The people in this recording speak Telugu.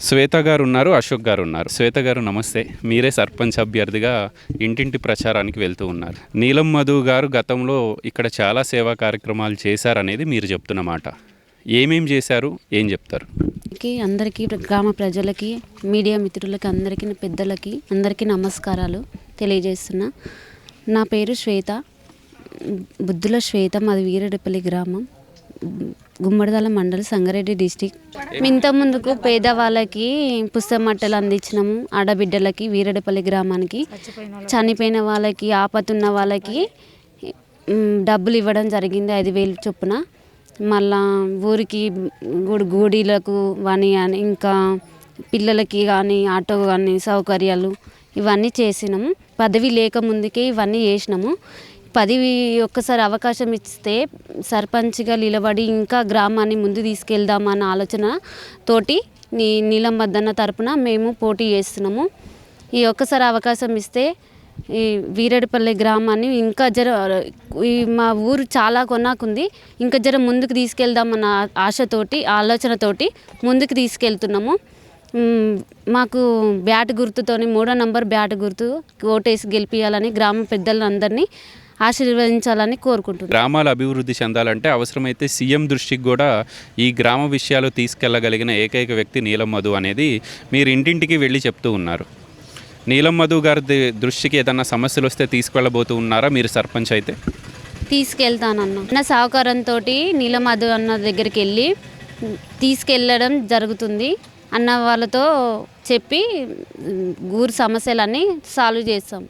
శ్వేత గారు ఉన్నారు అశోక్ గారు ఉన్నారు శ్వేత గారు నమస్తే. మీరే సర్పంచ్ అభ్యర్థిగా ఇంటింటి ప్రచారానికి వెళ్తూ ఉన్నారు. నీలం మధు గారు గతంలో ఇక్కడ చాలా సేవా కార్యక్రమాలు చేశారనేది మీరు చెప్తున్న మాట. ఏమేం చేశారు? ఏం చెప్తారు? కి అందరికీ గ్రామ ప్రజలకి మీడియా మిత్రులకి అందరికీ పెద్దలకి అందరికీ నమస్కారాలు తెలియజేస్తున్నా. నా పేరు శ్వేత. బుద్ధుల శ్వేత మాది వీరడపల్లి గ్రామం. గుమ్మడిదల మండలి సంగారెడ్డి డిస్టిక్. ఇంత ముందుకు పేదవాళ్ళకి పుస్తమట్టలు అందించినాము. ఆడబిడ్డలకి వీరడపల్లి గ్రామానికి. చనిపోయిన వాళ్ళకి ఆపతున్న వాళ్ళకి డబ్బులు ఇవ్వడం జరిగింది ఐదు వేలు చొప్పున. మళ్ళా ఊరికి గుడి గుడిలకు కానీ అని ఇంకా పిల్లలకి కానీ ఆటో కానీ సౌకర్యాలు ఇవన్నీ చేసినాము. పదవి లేక ముందుకే ఇవన్నీ చేసినాము. పది ఒక్కసారి అవకాశం ఇస్తే సర్పంచ్గా నిలబడి ఇంకా గ్రామాన్ని ముందు తీసుకెళ్దామన్న ఆలోచన తోటి నీ నీలంబద్దన్న తరపున మేము పోటీ చేస్తున్నాము. ఈ ఒక్కసారి అవకాశం ఇస్తే ఈ వీరడిపల్లి గ్రామాన్ని ఇంకా జర ఈ మా ఊరు చాలా కొనాకుంది. ఇంకా జర ముందుకు తీసుకెళ్దామన్న ఆశతోటి ఆలోచనతోటి ముందుకు తీసుకెళ్తున్నాము. మాకు బ్యాట్ గుర్తుతోని మూడో నంబర్ బ్యాట్ గుర్తు ఓటేసి గెలిపించాలని గ్రామ పెద్దలందరినీ ఆశీర్వదించాలని కోరుకుంటున్నాను గ్రామాల అభివృద్ధి చెందాలంటే అవసరమైతే సీఎం దృష్టికి కూడా ఈ గ్రామ విషయాలు తీసుకెళ్ళగలిగిన ఏకైక వ్యక్తి నీలం మధు అనేది మీరు ఇంటింటికి వెళ్ళి చెప్తూ ఉన్నారు. నీలం మధు గారి దృష్టికి ఏదన్నా సమస్యలు వస్తే తీసుకెళ్ళబోతూ ఉన్నారా మీరు సర్పంచ్ అయితే? తీసుకెళ్తానన్న. నా సహకారంతో నీలమధు అన్న దగ్గరికి వెళ్ళి తీసుకెళ్ళడం జరుగుతుంది. అన్న వాళ్ళతో చెప్పి ఊరు సమస్యలన్నీ సాల్వ్ చేస్తాం.